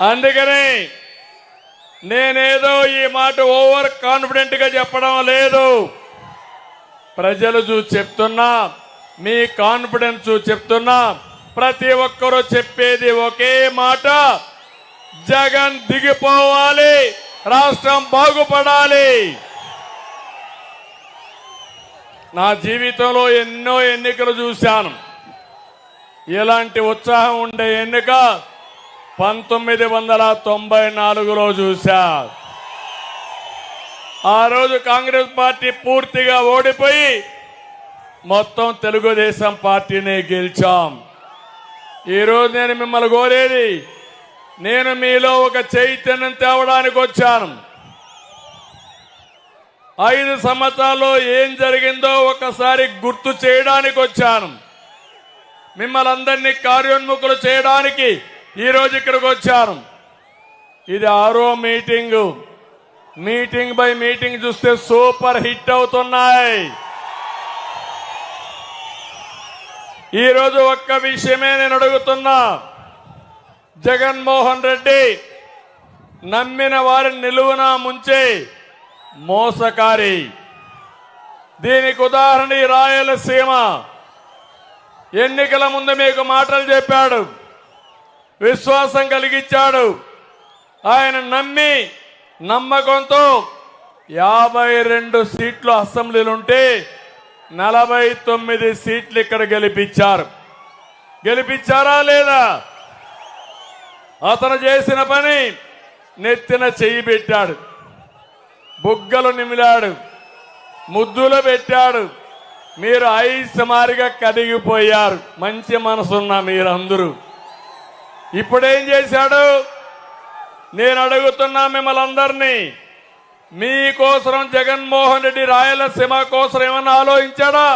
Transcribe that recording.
అందుకని నేనేదో ఈ మాట ఓవర్ కాన్ఫిడెంట్గా చెప్పడం లేదు. ప్రజలు చూసి చెప్తున్నా మీ కాన్ఫిడెన్స్ చూసి చెప్తున్నా ప్రతి ఒక్కరూ చెప్పేది ఒకే మాట జగన్ దిగిపోవాలి రాష్ట్రం బాగుపడాలి. నా జీవితంలో ఎన్నో ఎన్నికలు చూశాను. ఇలాంటి ఉత్సాహం ఉండే ఎన్నిక పంతొమ్మిది వందల తొంభై నాలుగులో చూశా ఆ రోజు కాంగ్రెస్ పార్టీ పూర్తిగా ఓడిపోయి మొత్తం తెలుగుదేశం పార్టీని గెలిచాం. ఈరోజు నేను మిమ్మల్ని కోరేది నేను మీలో ఒక చైతన్యం తేవడానికి వచ్చాను. ఐదు సంవత్సరాల్లో ఏం జరిగిందో ఒకసారి గుర్తు చేయడానికి వచ్చాను. మిమ్మల్ని అందరినీ కార్యోన్ముఖులు చేయడానికి ఈరోజు ఇక్కడికి వచ్చాను. ఇది ఆరో మీటింగ్. మీటింగ్ బై మీటింగ్ చూస్తే సూపర్ హిట్ అవుతున్నాయి. ఈరోజు ఒక్క విషయమే నేను అడుగుతున్నా. జగన్మోహన్ రెడ్డి నమ్మిన వారిని నిలువున ముంచే మోసకారి. దీనికి ఉదాహరణ రాయలసీమ. ఎన్నికల ముందు మీకు మాటలు చెప్పాడు. విశ్వాసం కలిగించాడు. ఆయన నమ్మి నమ్మకంతో యాభై రెండు సీట్లు అసెంబ్లీలుంటే నలభై తొమ్మిది సీట్లు ఇక్కడ గెలిపించారు. గెలిపించారా లేదా? అతను చేసిన పని నెత్తిన చెయ్యి పెట్టాడు. బుగ్గలు నిమిలాడు. ముద్దులు పెట్టాడు. మీరు ఐస్ మారిగా కదిగిపోయారు మంచి మనసున్న మీరందరూ. ఇప్పుడేం చేశాడు? నేను అడుగుతున్నా మిమ్మల్ని అందరినీ మీకోసం జగన్మోహన్ రెడ్డి రాయలసీమ కోసం ఏమన్నా ఆలోచించాడా?